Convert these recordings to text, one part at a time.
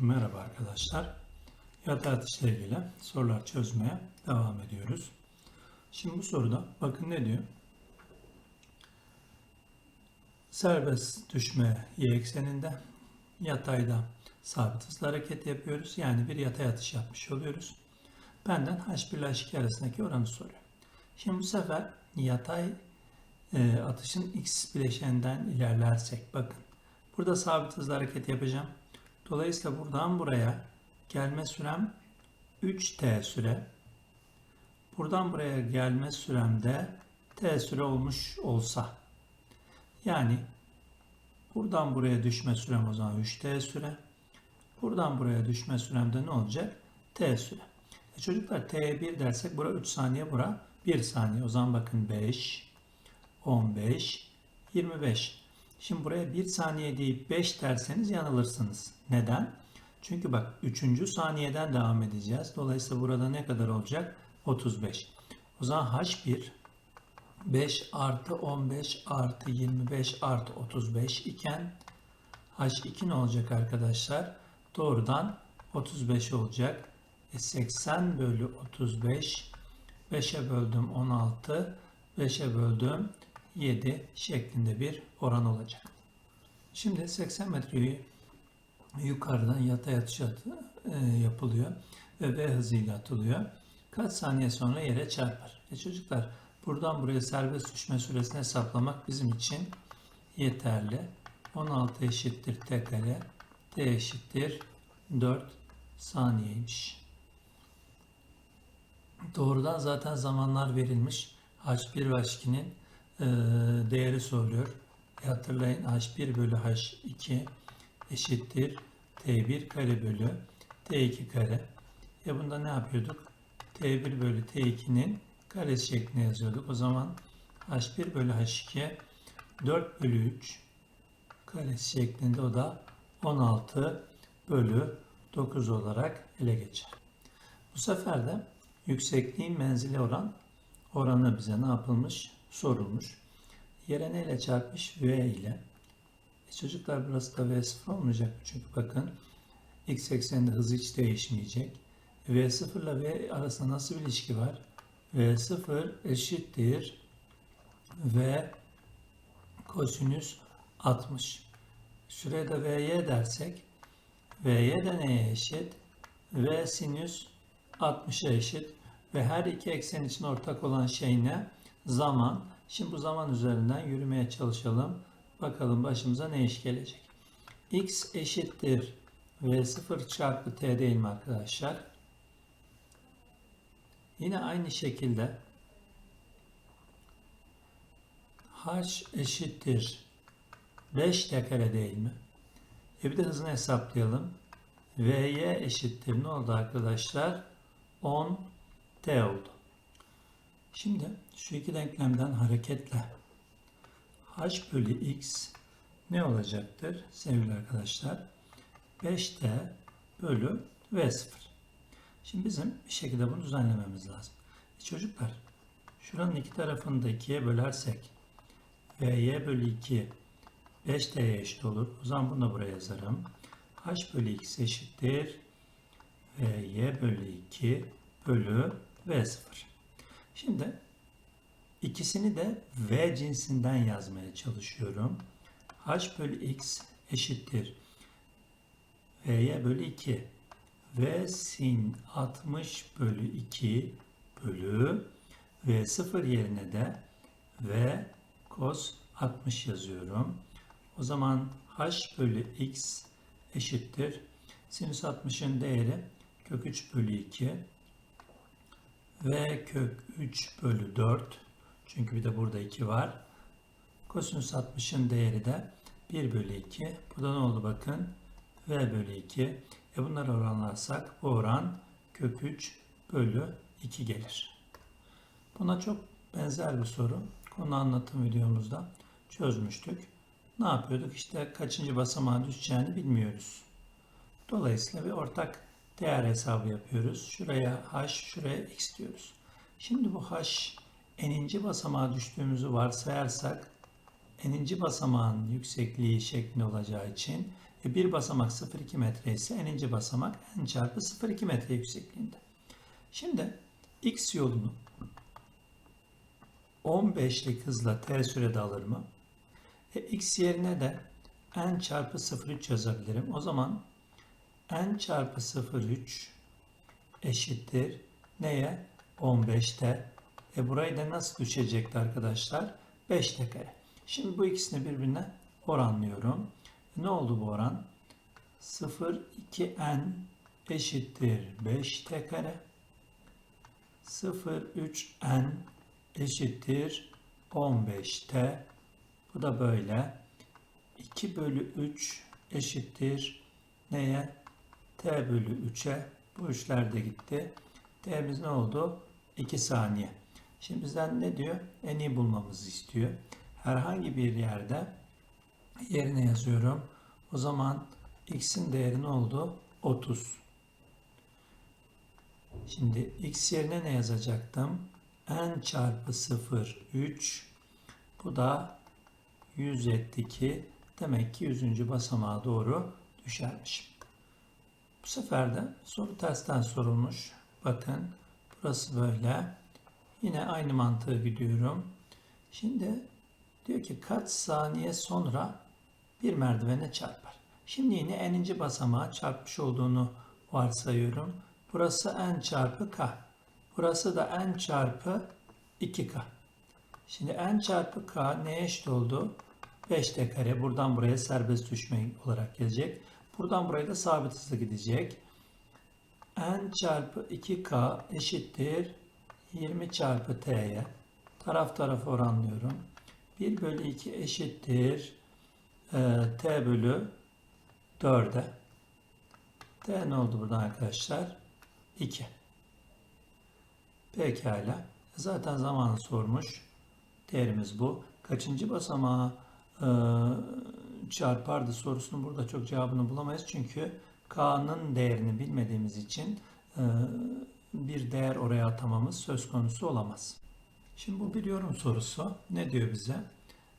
Merhaba arkadaşlar. Atışla ilgili sorular çözmeye devam ediyoruz. Şimdi bu soruda bakın ne diyor? Serbest düşme y ekseninde yatayda sabit hızla hareket yapıyoruz. Yani bir yatay atış yapmış oluyoruz. Benden h1 ile h2 arasındaki oranı soruyor. Şimdi bu sefer yatay e, atışın x bileşeninden ilerlersek bakın. Burada sabit hızla hareket yapacağım. Dolayısıyla buradan buraya gelme sürem 3t süre. Buradan buraya gelme süremde t süre olmuş olsa. Yani buradan buraya düşme sürem o zaman 3t süre. Buradan buraya düşme süremde ne olacak? t süre. E çocuklar t'ye 1 dersek bura 3 saniye bura 1 saniye. O zaman bakın 5, 15, 25. Şimdi buraya 1 saniye deyip 5 derseniz yanılırsınız. Neden? Çünkü bak 3. saniyeden devam edeceğiz. Dolayısıyla burada ne kadar olacak? 35. O zaman H1 5 artı 15 artı 25 artı 35 iken H2 ne olacak arkadaşlar? Doğrudan 35 olacak. E 80 bölü 35 5'e böldüm 16 5'e böldüm 7 şeklinde bir oran olacak. Şimdi 80 metreyi yukarıdan yatay atış atı, e, yapılıyor ve V hızıyla atılıyor. Kaç saniye sonra yere çarpar? E çocuklar buradan buraya serbest düşme süresini hesaplamak bizim için yeterli. 16 eşittir t kare, t eşittir 4 saniyeymiş. Doğrudan zaten zamanlar verilmiş. H1 ve H2'nin e, değeri soruluyor. Hatırlayın H1 bölü H2 eşittir T1 kare bölü T2 kare. E bunda ne yapıyorduk? T1 bölü T2'nin karesi şeklinde yazıyorduk. O zaman H1 bölü H2 4 bölü 3 karesi şeklinde o da 16 bölü 9 olarak ele geçer. Bu sefer de yüksekliğin menzili oran oranı bize ne yapılmış? Sorulmuş. Yere neyle çarpmış? V ile. E çocuklar burası da V0 olmayacak. Çünkü bakın x ekseninde hızı hiç değişmeyecek. V0 ile V arasında nasıl bir ilişki var? V0 eşittir V kosinüs 60. Şuraya da Vy dersek Vy de neye eşit? V sinüs 60'a eşit. Ve her iki eksen için ortak olan şey ne? Zaman. Şimdi bu zaman üzerinden yürümeye çalışalım. Bakalım başımıza ne iş gelecek. x eşittir v0 çarpı t değil mi arkadaşlar? Yine aynı şekilde h eşittir 5 t kare değil mi? E bir de hızını hesaplayalım. vy eşittir ne oldu arkadaşlar? 10 t oldu. Şimdi şu iki denklemden hareketle h bölü x ne olacaktır sevgili arkadaşlar? 5t bölü v0. Şimdi bizim bir şekilde bunu düzenlememiz lazım. E çocuklar şuranın iki tarafını da ikiye bölersek vy bölü 2 5t'ye eşit olur. O zaman bunu da buraya yazarım. h bölü x eşittir vy bölü 2 bölü v0. Şimdi ikisini de v cinsinden yazmaya çalışıyorum. h bölü x eşittir v'ye bölü 2 v sin 60 bölü 2 bölü v0 yerine de v cos 60 yazıyorum. O zaman h bölü x eşittir. Sinüs 60'ın değeri kök 3 bölü 2 v kök 3 bölü 4 çünkü bir de burada 2 var. Kosinüs 60'ın değeri de 1 bölü 2. Bu da ne oldu bakın? v bölü 2. E bunları oranlarsak bu oran kök 3 bölü 2 gelir. Buna çok benzer bir soru. Konu anlatım videomuzda çözmüştük. Ne yapıyorduk? İşte kaçıncı basamağa düşeceğini bilmiyoruz. Dolayısıyla bir ortak değer hesabı yapıyoruz. Şuraya h, şuraya x diyoruz. Şimdi bu h eninci basamağa düştüğümüzü varsayarsak eninci basamağın yüksekliği şeklinde olacağı için E bir basamak 0,2 metre ise n'inci basamak n çarpı 0,2 metre yüksekliğinde. Şimdi x yolunu 15'lik hızla t sürede alır mı? E, x yerine de n çarpı 0,3 yazabilirim. O zaman n çarpı 0,3 eşittir neye? 15'te. E burayı da nasıl düşecekti arkadaşlar? 5'te kare. Şimdi bu ikisini birbirine oranlıyorum. Ne oldu bu oran? 0, 2n eşittir 5t kare. 0, 3n eşittir 15t. Bu da böyle. 2 bölü 3 eşittir neye? T bölü 3'e. Bu üçler de gitti. t'miz ne oldu? 2 saniye. Şimdi bizden ne diyor? En iyi bulmamızı istiyor. Herhangi bir yerde yerine yazıyorum. O zaman x'in değeri ne oldu? 30. Şimdi x yerine ne yazacaktım? n çarpı 0 3 bu da 100 etti ki demek ki 100. basamağa doğru düşermiş. Bu sefer de soru tersten sorulmuş. Bakın burası böyle. Yine aynı mantığı gidiyorum. Şimdi diyor ki kaç saniye sonra bir merdivene çarpar. Şimdi yine n'inci basamağa çarpmış olduğunu varsayıyorum. Burası n çarpı k. Burası da n çarpı 2k. Şimdi n çarpı k neye eşit oldu? 5t kare. Buradan buraya serbest düşme olarak gelecek. Buradan buraya da sabit hızlı gidecek. n çarpı 2k eşittir 20 çarpı t'ye. Taraf tarafa oranlıyorum. 1 bölü 2 eşittir e, t bölü 4'e. t ne oldu buradan arkadaşlar? 2. Pekala. Zaten zamanı sormuş. Değerimiz bu. Kaçıncı basamağı e, çarpardı sorusunu burada çok cevabını bulamayız. Çünkü k'nın değerini bilmediğimiz için e, bir değer oraya atamamız söz konusu olamaz. Şimdi bu bir yorum sorusu. Ne diyor bize?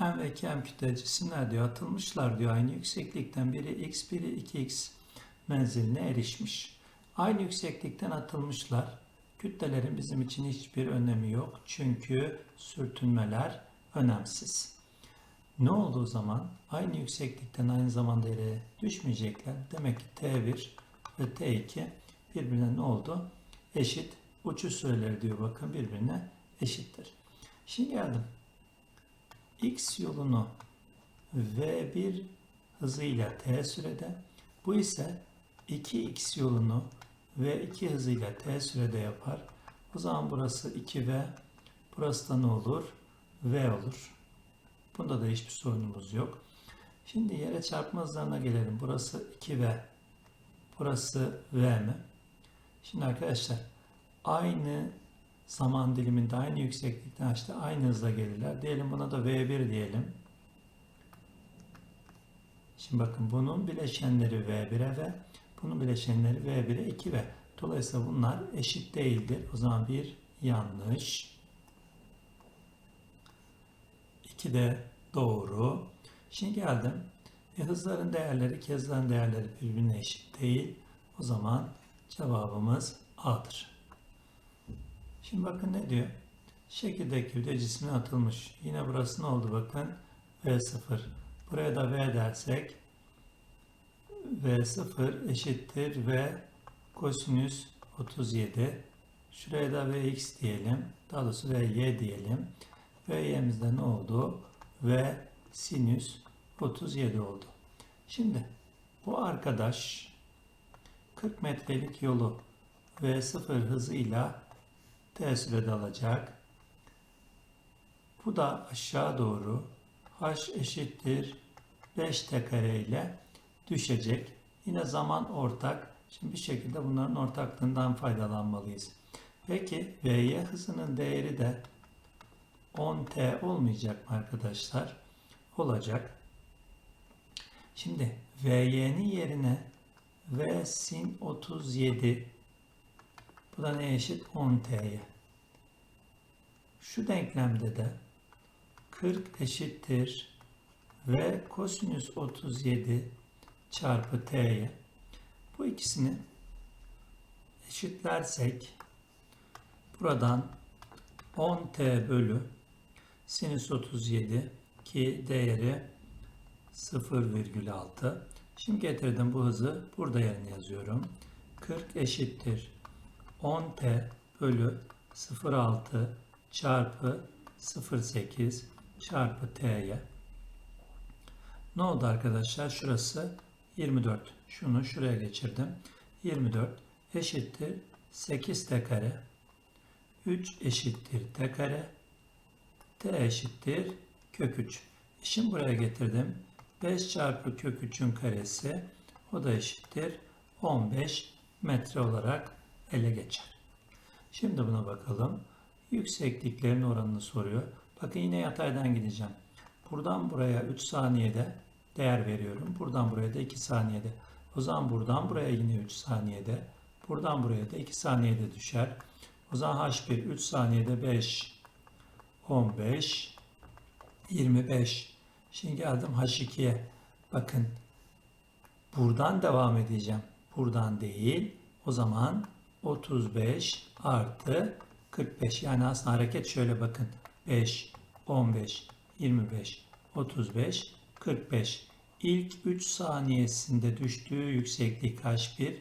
M ve 2M kütle cisimler diyor atılmışlar diyor aynı yükseklikten biri x biri 2x menziline erişmiş. Aynı yükseklikten atılmışlar. Kütlelerin bizim için hiçbir önemi yok. Çünkü sürtünmeler önemsiz. Ne oldu o zaman? Aynı yükseklikten aynı zamanda yere düşmeyecekler. Demek ki T1 ve T2 birbirine ne oldu? Eşit. Uçuş süreleri diyor bakın birbirine eşittir. Şimdi geldim. X yolunu V1 hızıyla T sürede bu ise 2x yolunu V2 hızıyla T sürede yapar. O zaman burası 2V, burası da ne olur? V olur. Bunda da hiçbir sorunumuz yok. Şimdi yere çarpma hızlarına gelelim. Burası 2V, burası V mi? Şimdi arkadaşlar aynı zaman diliminde aynı yükseklikten işte aynı hızla gelirler. Diyelim buna da V1 diyelim. Şimdi bakın bunun bileşenleri V1'e ve bunun bileşenleri V1'e 2V. Dolayısıyla bunlar eşit değildir. O zaman bir yanlış. 2 de doğru. Şimdi geldim. E, hızların değerleri, kezlerin değerleri birbirine eşit değil. O zaman cevabımız A'dır. Şimdi bakın ne diyor? Şekildeki bir de cisme atılmış. Yine burası ne oldu bakın? V0. Buraya da V dersek V0 eşittir V kosinüs 37. Şuraya da Vx diyelim. Daha doğrusu Vy diyelim. Vy'mizde ne oldu? V sinüs 37 oldu. Şimdi bu arkadaş 40 metrelik yolu V0 hızıyla T sürede alacak. Bu da aşağı doğru h eşittir 5t kare ile düşecek. Yine zaman ortak. Şimdi bir şekilde bunların ortaklığından faydalanmalıyız. Peki Vy hızının değeri de 10t olmayacak mı arkadaşlar? Olacak. Şimdi Vy'nin yerine V sin 37 bu da ne eşit? 10t'ye. Şu denklemde de 40 eşittir V kosinüs 37 çarpı t'ye. Bu ikisini eşitlersek buradan 10t bölü sinüs 37 ki değeri 0,6. Şimdi getirdim bu hızı burada yerine yazıyorum. 40 eşittir 10t bölü 0,6 çarpı 0,8 çarpı t'ye. Ne oldu arkadaşlar? Şurası 24. Şunu şuraya geçirdim. 24 eşittir 8 t kare. 3 eşittir t kare. T eşittir kök 3. Şimdi buraya getirdim. 5 çarpı kök 3'ün karesi o da eşittir 15 metre olarak ele geçer. Şimdi buna bakalım. Yüksekliklerin oranını soruyor. Bakın yine yataydan gideceğim. Buradan buraya 3 saniyede değer veriyorum. Buradan buraya da 2 saniyede. O zaman buradan buraya yine 3 saniyede. Buradan buraya da 2 saniyede düşer. O zaman H1 3 saniyede 5, 15, 25. Şimdi geldim H2'ye. Bakın buradan devam edeceğim. Buradan değil. O zaman 35 artı 45. Yani aslında hareket şöyle bakın. 5, 15, 25, 35, 45. İlk 3 saniyesinde düştüğü yükseklik H1.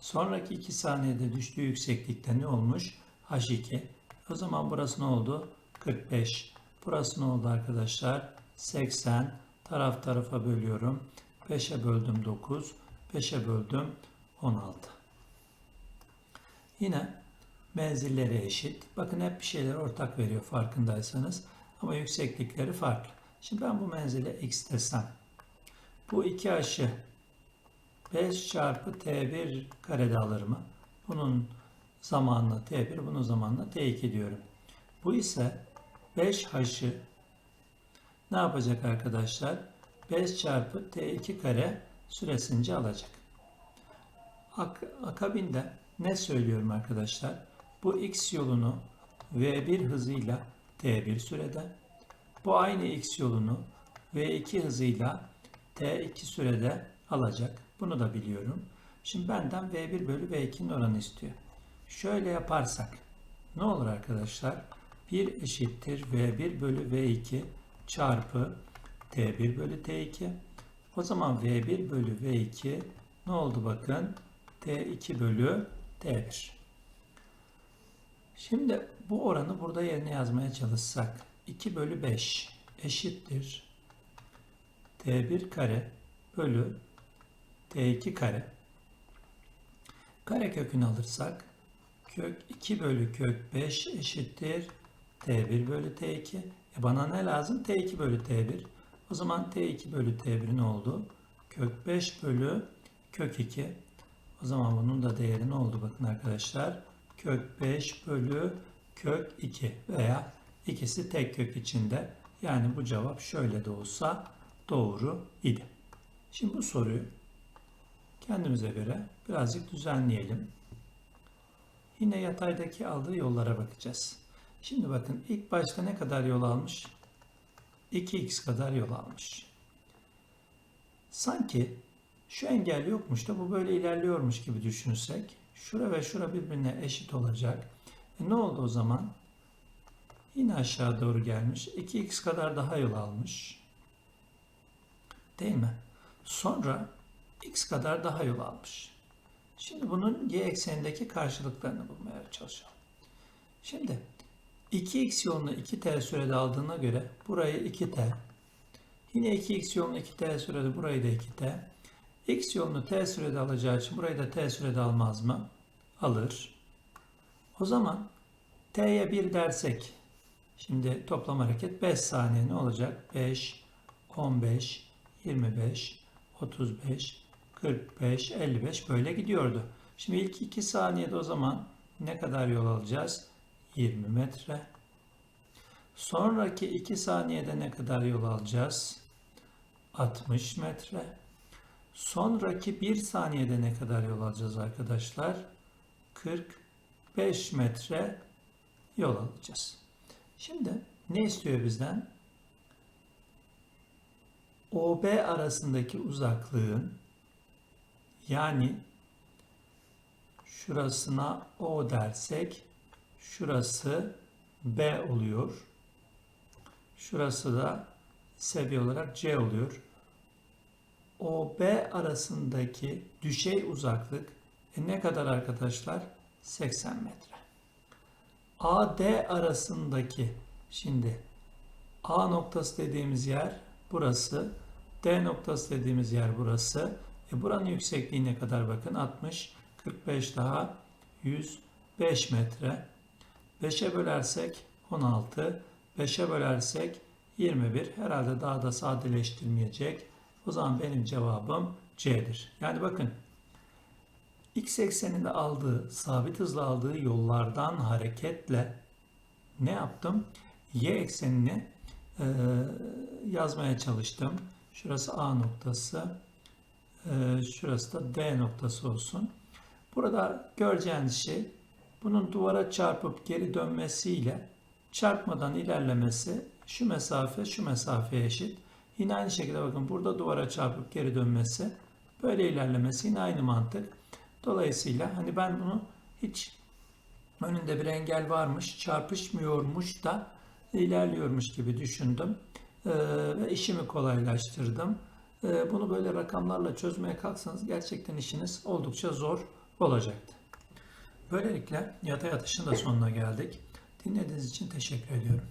Sonraki 2 saniyede düştüğü yükseklikte ne olmuş? H2. O zaman burası ne oldu? 45. Burası ne oldu arkadaşlar? 80. Taraf tarafa bölüyorum. 5'e böldüm 9. 5'e böldüm 16. Yine menzilleri eşit. Bakın hep bir şeyler ortak veriyor farkındaysanız. Ama yükseklikleri farklı. Şimdi ben bu menzile x desem. Bu iki aşı 5 çarpı t1 karede alır mı? Bunun zamanla t1, bunun zamanla t2 diyorum. Bu ise 5 haşı ne yapacak arkadaşlar? 5 çarpı t2 kare süresince alacak. Ak akabinde ne söylüyorum arkadaşlar? Bu x yolunu v1 hızıyla t1 sürede, bu aynı x yolunu v2 hızıyla t2 sürede alacak. Bunu da biliyorum. Şimdi benden v1 bölü v2'nin oranı istiyor. Şöyle yaparsak ne olur arkadaşlar? 1 eşittir v1 bölü v2 çarpı t1 bölü t2. O zaman v1 bölü v2 ne oldu bakın? t2 bölü t1. Şimdi bu oranı burada yerine yazmaya çalışsak 2 bölü 5 eşittir t1 kare bölü t2 kare. Kare kökünü alırsak kök 2 bölü kök 5 eşittir t1 bölü t2. E bana ne lazım? t2 bölü t1. O zaman t2 bölü t1 ne oldu? Kök 5 bölü kök 2. O zaman bunun da değeri ne oldu? Bakın arkadaşlar. Kök 5 bölü kök 2 veya ikisi tek kök içinde. Yani bu cevap şöyle de olsa doğru idi. Şimdi bu soruyu kendimize göre birazcık düzenleyelim. Yine yataydaki aldığı yollara bakacağız. Şimdi bakın ilk başta ne kadar yol almış? 2x kadar yol almış. Sanki şu engel yokmuş da bu böyle ilerliyormuş gibi düşünsek şura ve şura birbirine eşit olacak. E ne oldu o zaman? Yine aşağı doğru gelmiş. 2x kadar daha yol almış. Değil mi? Sonra x kadar daha yol almış. Şimdi bunun y eksenindeki karşılıklarını bulmaya çalışalım. Şimdi 2x yolunu 2t sürede aldığına göre burayı 2t. Yine 2x yolunu 2t sürede burayı da 2t. x yolunu t sürede alacağı için burayı da t sürede almaz mı? Alır. O zaman t'ye 1 dersek şimdi toplam hareket 5 saniye ne olacak? 5, 15, 25, 35, 45, 55 böyle gidiyordu. Şimdi ilk 2 saniyede o zaman ne kadar yol alacağız? 20 metre. Sonraki 2 saniyede ne kadar yol alacağız? 60 metre. Sonraki 1 saniyede ne kadar yol alacağız arkadaşlar? 45 metre yol alacağız. Şimdi ne istiyor bizden? OB arasındaki uzaklığın Yani şurasına O dersek şurası B oluyor. Şurası da seviye olarak C oluyor. OB arasındaki düşey uzaklık e, ne kadar arkadaşlar? 80 metre. AD arasındaki şimdi A noktası dediğimiz yer burası. D noktası dediğimiz yer burası. E buranın yüksekliği ne kadar bakın? 60, 45 daha 105 metre. 5'e bölersek 16, 5'e bölersek 21. Herhalde daha da sadeleştirmeyecek. O zaman benim cevabım C'dir. Yani bakın x ekseninde aldığı, sabit hızla aldığı yollardan hareketle ne yaptım? Y eksenini e, yazmaya çalıştım. Şurası A noktası, e, şurası da D noktası olsun. Burada göreceğiniz şey bunun duvara çarpıp geri dönmesiyle çarpmadan ilerlemesi şu mesafe şu mesafeye eşit. Yine aynı şekilde bakın burada duvara çarpıp geri dönmesi böyle ilerlemesi yine aynı mantık. Dolayısıyla hani ben bunu hiç önünde bir engel varmış çarpışmıyormuş da ilerliyormuş gibi düşündüm Ee, ve işimi kolaylaştırdım. Ee, bunu böyle rakamlarla çözmeye kalksanız gerçekten işiniz oldukça zor olacaktı. Böylelikle yatay atışın da sonuna geldik. Dinlediğiniz için teşekkür ediyorum.